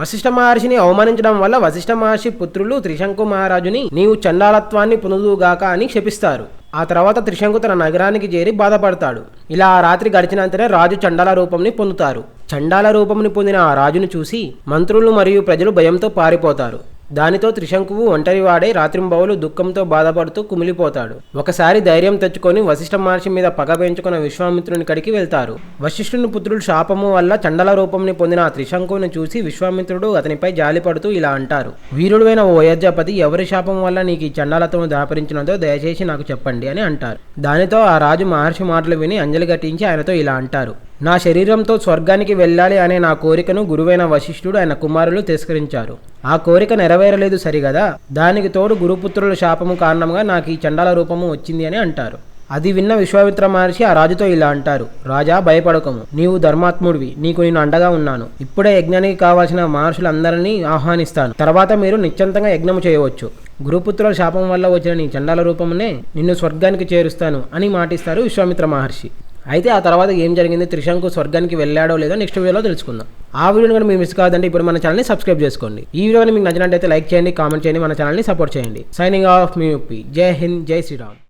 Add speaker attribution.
Speaker 1: వశిష్ఠ మహర్షిని అవమానించడం వల్ల వశిష్ఠ మహర్షి పుత్రులు త్రిశంకు మహారాజుని నీవు చండాలత్వాన్ని పొందుదుగాక అని శపిస్తారు ఆ తర్వాత త్రిశంకు తన నగరానికి చేరి బాధపడతాడు. ఇలా ఆ రాత్రి గడిచినంతనే రాజు చండాల రూపంని పొందుతారు. చండాల రూపంని పొందిన ఆ రాజును చూసి మంత్రులు మరియు ప్రజలు భయంతో పారిపోతారు. దానితో త్రిశంకువు ఒంటరివాడై రాత్రింబవులు దుఃఖంతో బాధపడుతూ కుమిలిపోతాడు. ఒకసారి ధైర్యం తెచ్చుకొని వశిష్ఠ మహర్షి మీద పగ పెంచుకున్న విశ్వామిత్రుని కడికి వెళ్తారు. వశిష్ఠుని పుత్రుడు శాపము వల్ల చండల రూపంని పొందిన ఆ త్రిశంకువుని చూసి విశ్వామిత్రుడు అతనిపై జాలిపడుతూ ఇలా అంటారు. వీరుడువైన ఓ అయోధ్యాపతి ఎవరి శాపం వల్ల నీకు ఈ చండాలత్వం దాపరించినదో దయచేసి నాకు చెప్పండి అని అంటారు. దానితో ఆ రాజు మహర్షి మాటలు విని అంజలి ఘటించి ఆయనతో ఇలా అంటారు. నా శరీరంతో స్వర్గానికి వెళ్ళాలి అనే నా కోరికను గురువైన వశిష్ఠుడు ఆయన కుమారులు తిరస్కరించారు. ఆ కోరిక నెరవేరలేదు సరిగదా? దానికి తోడు గురుపుత్రుల శాపము కారణంగా నాకు ఈ చండాల రూపము వచ్చింది అని అంటారు. అది విన్న విశ్వామిత్ర మహర్షి ఆ రాజుతో ఇలా అంటారు. రాజా భయపడకము. నీవు ధర్మాత్ముడివి. నీకు నేను అండగా ఉన్నాను. ఇప్పుడే యజ్ఞానికి కావాల్సిన మహర్షులందరినీ ఆహ్వానిస్తాను. తర్వాత మీరు నిశ్చంతంగా యజ్ఞము చేయవచ్చు. గురుపుత్రుల శాపం వల్ల వచ్చిన నీ చండాల రూపమునే నిన్ను స్వర్గానికి చేరుస్తాను అని మాటిస్తారు విశ్వామిత్ర మహర్షి. అయితే ఆ తర్వాత ఏం జరిగింది? త్రిశంకు స్వర్గానికి వెళ్ళాడో లేదో నెక్స్ట్ వీడియోలో తెలుసుకుందాం. ఆ వీడియోని కూడా మీరు మిస్ కాదంటే ఇప్పుడు మన ఛానల్ని సబ్స్క్రైబ్ చేసుకోండి. ఈ వీడియోని మీకు నచ్చినట్టయితే లైక్ చేయండి కామెంట్ చేయండి మన ఛానల్ని సపోర్ట్ చేయండి. సైనింగ్ ఆఫ్ మీ ఉప్పి జై హింద్ జై శ్రీరామ్.